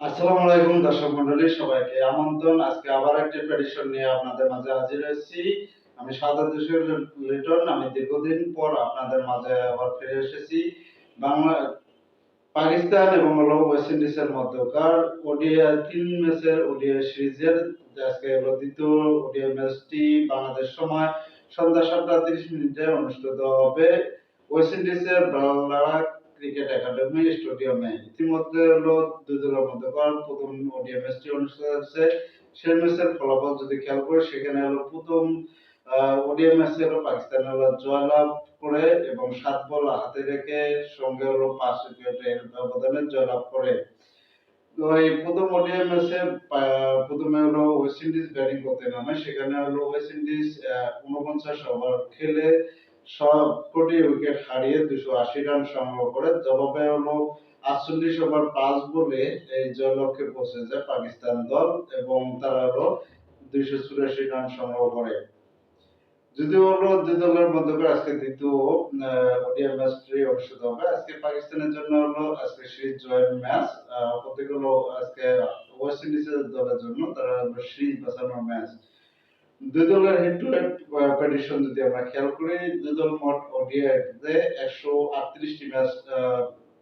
আসসালামু আলাইকুম দর্শক মন্ডলী, সবাইকে আমন্ত্রণ। আজকে আবার একটি নিয়ে আপনাদের মাঝে হাজির হয়েছি। আমি আমি দীর্ঘদিন পর আপনাদের মাঝে আবার ফিরে এসেছি। বাংলা, পাকিস্তান এবং ওয়েস্ট ইন্ডিজের মধ্যকার ওডিআই তিন ম্যাচের ওডিআই সিরিজের আজকে দ্বিতীয় ওডিআই ম্যাচটি বাংলাদেশ সময় সন্ধ্যা সাতটা তিরিশ মিনিটে অনুষ্ঠিত হবে। ওয়েস্ট ইন্ডিজের বাংলারা ক্রিকেট একাডেমি, স্টেডিয়ামে। ইতিমধ্যে হলো দুই দলের মধ্যকার প্রথম ওডিআই ম্যাচটি অনুষ্ঠিত হচ্ছে সেই ম্যাচের ফলাফল যদি খেয়াল করি, সেখানে হলো প্রথম ওডিআই ম্যাচে হলো পাকিস্তান হলো জয়লাভ করে এবং সাত বল হাতে রেখে সঙ্গে হলো পাঁচ উইকেটের ব্যবধানে জয়লাভ করে। এই প্রথম ওডিআই ম্যাচে প্রথমে হলো ওয়েস্ট ইন্ডিজ ব্যাটিং করতে নামে। সেখানে হলো ওয়েস্ট ইন্ডিজ উনপঞ্চাশ ওভার খেলে সব কোটি উইকেট হারিয়ে দুশো আশি রান সংগ্রহ করে, জবাবে হলো আটচল্লিশ ওভার পাঁচ বলে এই জয়লক্ষ্যে পৌঁছে যায় পাকিস্তান দল এবং তারা হলো দুইশো চুরাশি রান সংগ্রহ করে। যদিও দুই দলের আজকে দ্বিতীয় ম্যাচটি অনুষ্ঠিত হবে। আজকে পাকিস্তানের জন্য হলো আজকে সিরিজ জয়ের ম্যাচ প্রত্যেক হলো আজকে ওয়েস্ট ইন্ডিজের দলের জন্য তারা সিরিজ বাঁচানোর ম্যাচ। দুই দলের হেড টু হেড যদি আমরা খেয়াল করি, দুই দল মোট ওডিআইতে একশো আটত্রিশটি ম্যাচ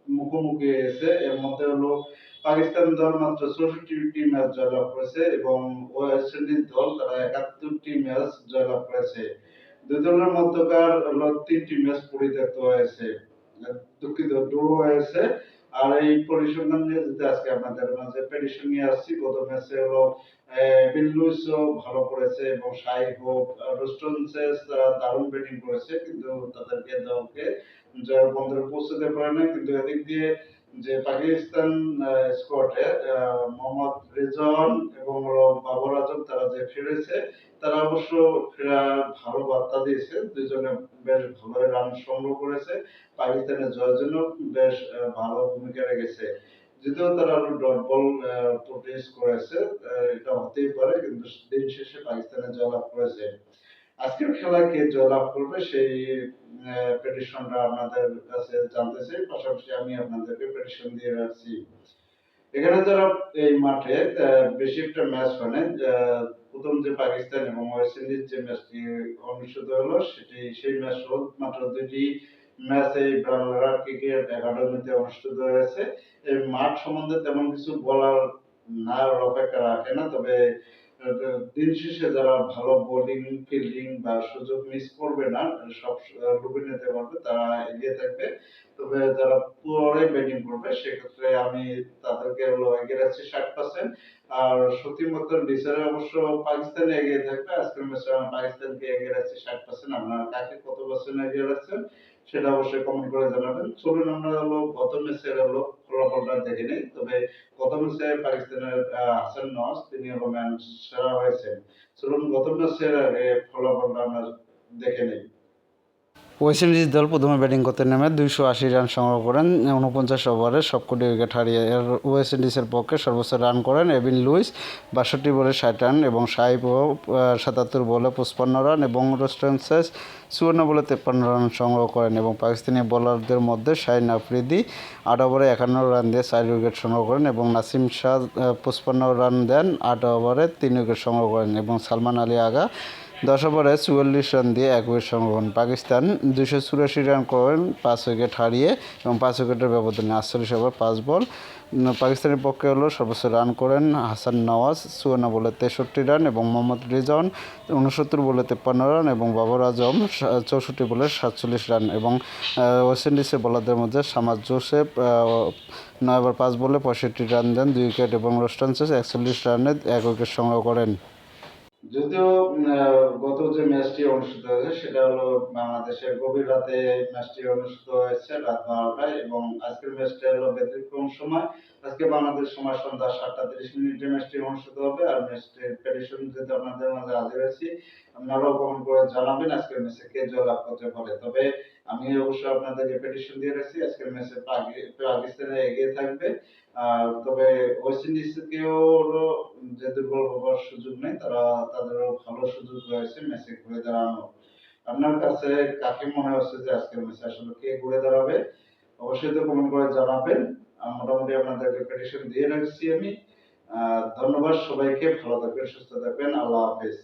মুখোমুখি হয়েছে। এর মধ্যে হলো পাকিস্তান দল মাত্র ম্যাচ জয়লাভ করেছে এবং ওয়েস্ট ইন্ডিজ দল তারা একাত্তরটি ম্যাচ জয়লাভ করেছে। দুই দলের মধ্যকার হলো তিনটি ম্যাচ পরিত্যক্ত হয়েছে। দুঃখিত ড্র হয়েছে। আর এই পরিসংখ্যান নিয়ে যেতে আজকে আপনাদের মাঝে প্রেডিকশন নিয়ে আসছি। গত ম্যাচে হলো বিল ভালো করেছে এবং সাই হোক রোস্টনসেস তারা দারুণ ব্যাটিং করেছে, কিন্তু তাদেরকে দলকে জয়ের বন্দরে পৌঁছতে পারে না কিন্তু এদিক দিয়ে যে পাকিস্তান স্কোয়াডে মোহাম্মদ রেজন এবং বাবর আজম তারা যে ফিরেছে, তারা অবশ্য ফেরা ভালো বার্তা দিয়েছে। দুজনে বেশ ভালো রান সংগ্রহ করেছে। পাকিস্তানের জয়ের জন্য বেশ ভালো ভূমিকা রেখেছে। যদিও তারা ডট বল প্রোটেস করেছে এটা হতেই পারে, কিন্তু দিন শেষে পাকিস্তানের জয়লাভ করেছে। আজকের খেলায় কে জয়লাভ করবে সেই প্রেডিকশনটা আপনাদের কাছে জানতে চাই। পাশাপাশি আমি আপনাদেরকে প্রেডিকশন দিয়ে রাখছি। এখানে যারা এই মাঠে বেশি একটা ম্যাচ হয় প্রথম যে পাকিস্তান এবং ওয়েস্ট ইন্ডিজ যে ম্যাচটি অনুষ্ঠিত হলো, সেটি, সেই ম্যাচ মাত্র দুটি ম্যাচ এই বাংলা ক্রিকেট একাডেমিতে অনুষ্ঠিত হয়েছে। এই মাঠ সম্বন্ধে তেমন কিছু বলার না অপেক্ষা রাখে না, তবে দিন শেষে যারা ভালো বোলিং ফিল্ডিং বা সুযোগ মিস করবে না সব লুবি নিতে পারবে, তারা এগিয়ে থাকবে। তবে যারা পরে ব্যাটিং করবে, সেক্ষেত্রে আমি তাদেরকে হলো এগিয়ে রাখছি ষাট পার্সেন্ট আর সতীমতন বিচারে অবশ্য পাকিস্তানে এগিয়ে থাকবে। আজকের ম্যাচে আমি পাকিস্তানকে এগিয়ে রাখছি ষাট পার্সেন্ট আপনারা কাকে কত পার্সেন্ট এগিয়ে রাখছেন? সেটা অবশ্যই কমেন্ট করে জানাবেন। চলুন আমরা হলো গত ম্যাচের হলো ফলাফলটা দেখে নেই। তবে গত ম্যাচে পাকিস্তানের হাসান নওয়াজ, তিনি হলো ম্যান সেরা হয়েছেন। চলুন গত ম্যাচের ফলাফলটা আমরা দেখে নিই। ওয়েস্ট ইন্ডিজ দল প্রথমে ব্যাটিং করতে নেমে দুইশো আশি রান সংগ্রহ করেন, উনপঞ্চাশ ওভারে সবকটি উইকেট হারিয়ে ওয়েস্ট ইন্ডিজের পক্ষে সর্বোচ্চ রান করেন এবিন লুইস, বাষট্টি বলে ষাট রান এবং সাইব সাতাত্তর বলে পঁচপান্ন রান এবং রোস্টেন্সেস চুয়ান্ন বলে তেপ্পান্ন রান সংগ্রহ করেন এবং পাকিস্তানি বোলারদের মধ্যে শাহিন আফ্রিদি আট ওভারে একান্ন রান দিয়ে চার উইকেট সংগ্রহ করেন এবং নাসিম শাহ পঁচপান্ন রান দেন, আট ওভারে তিন উইকেট সংগ্রহ করেন এবং সালমান আলী আগা দশ ওভারে চুয়াল্লিশ রান দিয়ে এক উইকেট সংগ্রহ করেন। পাকিস্তান দুশো চুরাশি রান করেন, পাঁচ উইকেট হারিয়ে এবং পাঁচ উইকেটের ব্যবধানে আটচল্লিশ ওভার, পাঁচ বল। পাকিস্তানের পক্ষে হলো সর্বোচ্চ রান করেন হাসান নওয়াজ, চুয়ান্ন বলে তেষট্টি রান এবং মোহাম্মদ রিজন উনসত্তর বলে তেপ্পান্ন রান এবং বাবর আজম চৌষট্টি বলে সাতচল্লিশ রান এবং ওয়েস্ট ইন্ডিজের বোলারদের মধ্যে সামাজ জোসেফ নয় ওভার, পাঁচ বলে পঁয়ষট্টি রান দেন, দুই উইকেট এবং রোস্টানসেস একচল্লিশ রানে এক উইকেট সংগ্রহ করেন। যদিও গত যে ম্যাচটি অনুষ্ঠিত হয়েছে, সেটা হলো বাংলাদেশের গভীর রাতে ম্যাচটি অনুষ্ঠিত হয়েছে রাত বারোটায় এবং আজকের ম্যাচটা হলো ব্যতিক্রম সময়। আজকে বাংলাদেশ সময় সন্ধ্যা সাতটা তিরিশ মিনিটে ম্যাচটি অনুষ্ঠিত হবে আর ম্যাচটির প্রেডিকশন যেহেতু আপনাদের মাঝে হাজির হয়েছি। আপনারাও কমেন্ট করে জানাবেন আজকের ম্যাচে কে জয়লাভ করতে পারে। তবে আমি অবশ্যই আপনাদেরকে প্রেডিকশন দিয়ে রাখছি, আজকের ম্যাচে পাকিস্তানে এগিয়ে থাকবে। তবে ওয়েস্ট ইন্ডিজকেও যে দুর্বল হবার সুযোগ নেই, তারা তাদেরও ভালো সুযোগ রয়েছে ম্যাচে ঘুরে দাঁড়ানো আপনার কাছে কাকে মনে হচ্ছে যে আজকের ম্যাচে আসলে কে ঘুরে দাঁড়াবে? অবশ্যই তো কমেন্ট করে জানাবেন। মোটামুটি আপনাদেরকে প্রেডিকশন দিয়ে রাখছি আমি। ধন্যবাদ সবাইকে, ভালো থাকবেন, সুস্থ থাকবেন, আল্লাহ হাফেজ।